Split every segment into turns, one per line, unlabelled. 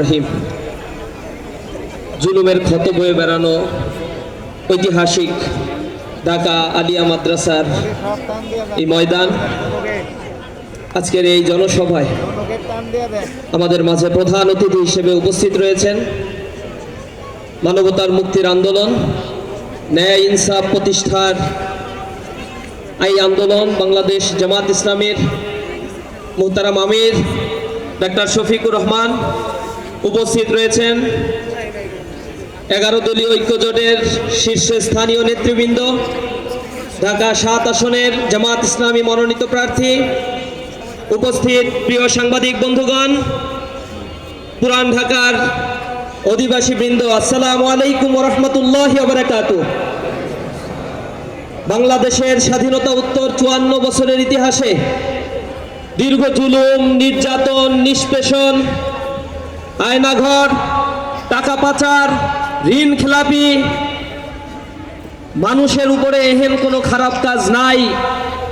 রহিম। জুলুমের ক্ষত বয়ে বেড়ানো ঐতিহাসিক ঢাকা আলিয়া মাদ্রাসার এই ময়দান। আজকের এই জনসভায় আমাদের মাঝে প্রধান অতিথি হিসেবে উপস্থিত রয়েছেন। মানবতার মুক্তির আন্দোলন, ন্যায় ইনসাফ প্রতিষ্ঠার এই আন্দোলন, বাংলাদেশ জামাত ইসলামের মোহতারাম আমির, ডাক্তার শফিকুর রহমান উপস্থিত রয়েছেন। এগারো দলীয় ঐক্যজোটের শীর্ষস্থানীয় নেতৃবৃন্দ, ঢাকা সাত আসনের জামাত ইসলামী মনোনীত প্রার্থী, উপস্থিত প্রিয় সাংবাদিক বন্ধুগণ, পুরান ঢাকার অধিবাসী বৃন্দ, আসসালামু আলাইকুম রহমতুল্লাহ বাংলাদেশের স্বাধীনতা উত্তর চুয়ান্ন বছরের ইতিহাসে দীর্ঘ জুলুম, নির্যাতন, নিষ্পেষণ, আয়নাঘর, টাকা পাচার, ঋণ খেলাপি, মানুষের উপরে এহেন কোনো খারাপ কাজ নাই,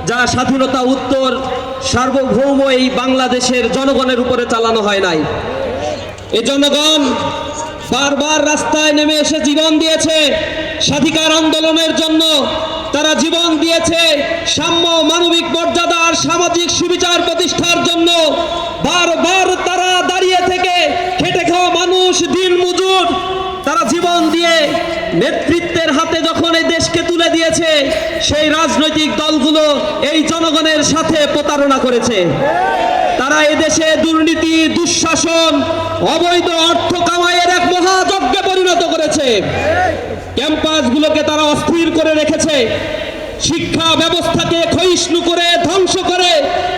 যা স্বাধীনতা উত্তর সার্বভৌম এই বাংলাদেশের জনগণের উপরে চালানো হয় নাই। এই জনগণ বারবার রাস্তায় নেমে এসে জীবন দিয়েছে স্বাধিকার আন্দোলনের জন্য। তারা জীবন দিয়েছে সাম্য মানবিক মর্যাদা আর সামাজিক সুবিচার প্রতিষ্ঠার জন্য। বারবার তারা দাঁড়িয়ে থেকে খেটে খাওয়া মানুষ, দিন মজুর। তারা জীবন দিয়ে নেতৃত্বের হাতে যখন এই দেশকে তুলে দিয়েছে, সেই রাজনৈতিক দলগুলো এই জনগণের সাথে প্রতারণা করেছে। তারা এদেশে দুর্নীতি, দুঃশাসন, অবৈধ অর্থ কামাইয়ের এক মহাযজ্ঞে পরিণত করেছে। অস্থির করে রেখেছে। শিক্ষা ব্যবস্থাকে ক্ষয়িষ্ণু করে, ধ্বংস করে।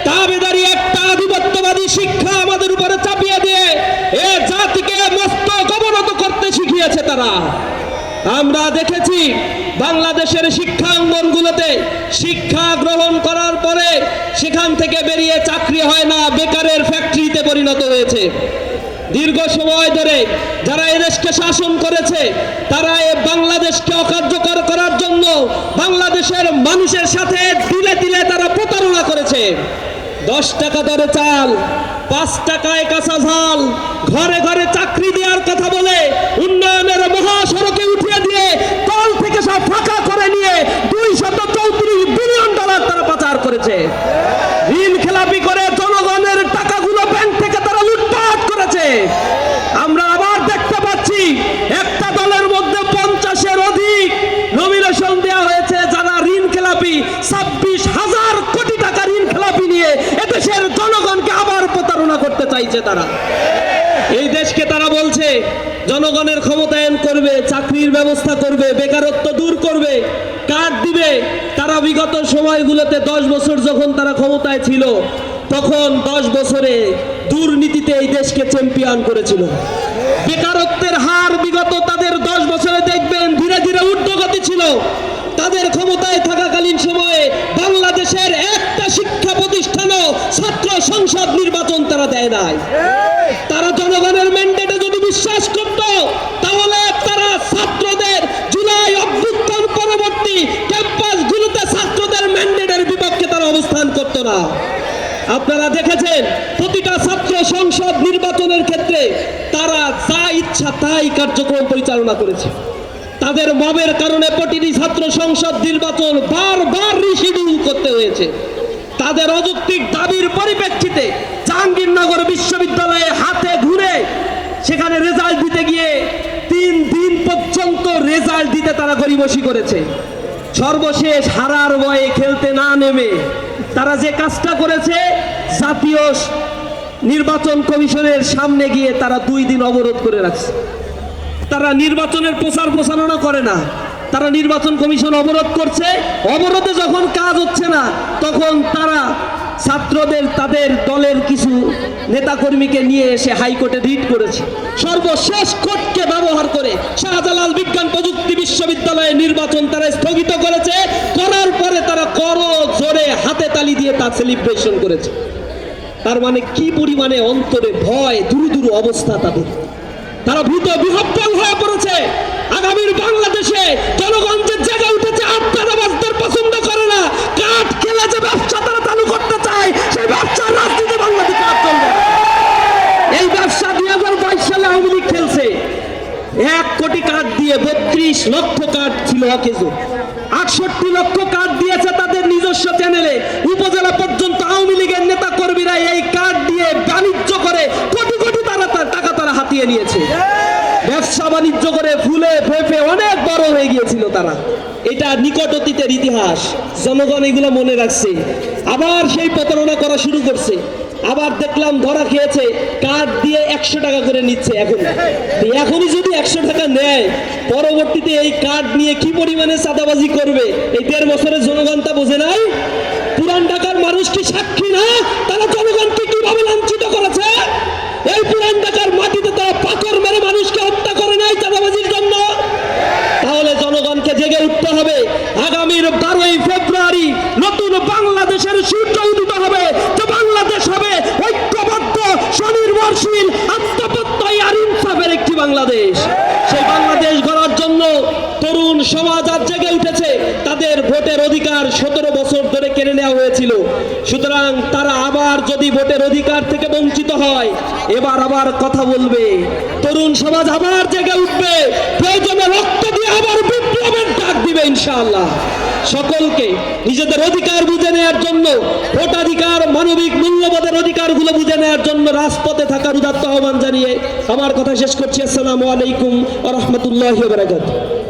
দাবিদারি একটা আধিপত্যবাদী শিক্ষা আমাদের উপরে চাপিয়ে দিয়ে এ জাতিকে মস্তক অবনত করতে শিখিয়েছে তারা। আমরা দেখেছি বাংলাদেশের শিক্ষাঙ্গনগুলোতে শিক্ষা গ্রহণ করার পরে সেখান থেকে বেরিয়ে চাকরি হয় না, বেকারের ফ্যাক্টরিতে পরিণত হয়েছে। দীর্ঘ সময় ধরে যারা এদেশকে শাসন করেছে, তারা এ বাংলাদেশকে অকার্যকর করার জন্য বাংলাদেশের মানুষের সাথে দিলে দিলে তারা প্রতারণা করেছে। দশ টাকা দরে চাল, পাঁচ টাকায় কাঁচা ঝাল, ঘরে ঘরে চাকরি দেওয়ার কথা বলে উন্নয়নের মহাসড়কে উঠিয়ে দিয়ে তল থেকে সব ফাঁকা করে নিয়ে দুই শত চৌত্রিশ বিলিয়ন ডলার তারা পাচার করেছে ঋণ খেলাপি করে জনগণের টাকাগুলো ব্যাংক থেকে তারা লুটপাট করেছে আমরা আবার দেখতে পাচ্ছি একটা দলের মধ্যে পঞ্চাশের অধিক নমিনেশন দেওয়া হয়েছে যারা ঋণ খেলাপি ছাব্বিশ হাজার কোটি টাকা ঋণ খেলাপি নিয়ে এদেশের জনগণকে আবার প্রতারণা করতে চাইছে তারা। এই দেশকে তারা বলছে, জনগণের ক্ষমতায়ন করবে, চাকরির ব্যবস্থা করবে, বেকারত্ব দূর করবে, কার্ড দিবে। তারা বিগত সময়গুলোতে দশ বছর যখন তারা ক্ষমতায় ছিল, তখন দশ বছরে দুর্নীতিতে এই দেশকে চ্যাম্পিয়ন করেছিল। বেকারত্বের হার বিগত তাদের দশ বছরে দেখবেন ধীরে ধীরে ঊর্ধ্বগতি ছিল। তাদের ক্ষমতায় থাকাকালীন সময়ে বাংলাদেশের প্রতিষ্ঠানও ছাত্র সংসদ নির্বাচন তারা দেয় নাই। তারা জনগণের ম্যান্ডেটে যদি বিশ্বাস করত, তাহলে তারা ছাত্রদের জুলাই অভ্যুত্থান পরবর্তী ক্যাম্পাসগুলোতে ছাত্রদের ম্যান্ডেটের বিপক্ষে তারা অবস্থান করত না। আপনারা দেখেছেন, প্রতিটা ছাত্র সংসদ নির্বাচনের ক্ষেত্রে তারা যা ইচ্ছা তাই কার্যক্রম পরিচালনা করেছে। তাদের মবের কারণে প্রতিটি ছাত্র সংসদ নির্বাচন বারবার রিশিডিউল করতে হয়েছে। তাদের অযৌক্তিক দাবির পরিপ্রেক্ষিতে জাহাঙ্গীরনগর বিশ্ববিদ্যালয়ে হাতে ঘুরে সেখানে রেজাল্ট দিতে গিয়ে তিন দিন পর্যন্ত রেজাল্ট দিতে তারা গরিবসি করেছে। সর্বশেষ হারার বয়ে খেলতে না নেমে তারা যে কাজটা করেছে, জাতীয় নির্বাচন কমিশনের সামনে গিয়ে তারা দুই দিন অবরোধ করে রাখছে। তারা নির্বাচনের প্রচার প্রচারণা করে না। তারা নির্বাচন কমিশন অবরোধ করছে। অবরোধে যখন কাজ হচ্ছে না, তখন তারা ছাত্রদের, তাদের দলের কিছু নেতাকর্মীকে নিয়ে এসে হাইকোর্টে রিট করেছে। সর্বশেষ কোর্টকে ব্যবহার করে শাহজালাল বিজ্ঞান প্রযুক্তি বিশ্ববিদ্যালয়ে নির্বাচন তারা স্থগিত করেছে। করার পরে তারা করো জোরে হাতে তালি দিয়ে তা সেলিব্রেশন করেছে। তার মানে কি পরিমাণে অন্তরে ভয়, দুরু দুরু অবস্থা তাদের। তারা ভূত বিহব্বল হয়ে পড়েছে। আগামীর বাংলাদেশে জনগণের জায়গা উঠেছে আত্মারাবাসদের পছন্দ করে না। কাঠ খেলা যে ব্যবসা তারা চালু করতে চায়, সেই ব্যবসা রাজনীতি বাংলাদেশে আর চলবে এই ব্যবসা দুই হাজার বাইশ সালে আওয়ামী লীগ খেলছে। এক কোটি কাঠ দিয়ে বত্রিশ লক্ষ কাঠ ছিল আটষট্টি লক্ষ কাঠ দিয়েছে তাদের নিজস্ব চ্যানেলে উপজেলা পর্যন্ত আওয়ামী লীগের নেতা কর্মীরা এই কাঠ দিয়ে বাণিজ্য করে বাণিজ্য করে ফুলে ফেপে অনেক বড় হয়ে গিয়েছিল তারা। এটা নিকট অতীতের ইতিহাস। জনগণ এগুলো মনে রাখছে। আবার সেই প্রতারণা করা শুরু করছে। আবার দেখলাম ধরা খেয়েছে কার্ড দিয়ে একশো টাকা করে নিচ্ছে এখন। এখনই যদি একশো টাকা নেয়, পরবর্তীতে এই কার্ড নিয়ে কি পরিমাণে চাঁদাবাজি করবে, এই দেড় বছরের জনগণ তা বোঝে নাই? পুরান ঢাকার মানুষ কি সাক্ষী না? তারা জনগণকে কীভাবে লাঞ্ছিত করেছে এই পুরান ঢাকার মাটিতে তারা পাথর মেরে মানুষকে হত্যা করে নাই চাঁদাবাজির জন্য তাহলে জনগণকে জেগে উঠতে হবে আগামীর বারোই ফেব্রুয়ারি নতুন বাংলাদেশের সূর্য উদিত হবে যে বাংলাদেশ হবে ঐক্যবদ্ধ স্বনির্ভরশীল আত্মপ্রত্যয় আর ইনসাফের একটি বাংলাদেশ সেই বাংলাদেশ গড়ার জন্য তরুণ সমাজ আজ জেগে উঠেছে তাদের ভোটের অধিকার সতেরো বছর ধরে কেড়ে নেওয়া হয়েছিল সুতরাং তারা আবার যদি ভোটের অধিকার থেকে বঞ্চিত হয়, এবার আবার কথা বলবে। তরুণ সমাজ আবার জেগে উঠবে। প্রয়োজনে রক্ত দিয়ে আবার বিপ্লবের ডাক দিবে ইনশাআল্লাহ। সকলকে নিজেদের অধিকার বুঝে নেওয়ার জন্য, ভোটাধিকার, মানবিক মূল্যবোধের অধিকারগুলো বুঝে নেওয়ার জন্য রাজপথে থাকার উদাত্ত আহ্বান জানিয়ে আমার কথা শেষ করছি। আসসালামু আলাইকুম রহমতুল্লাহ বারাকাতুহু।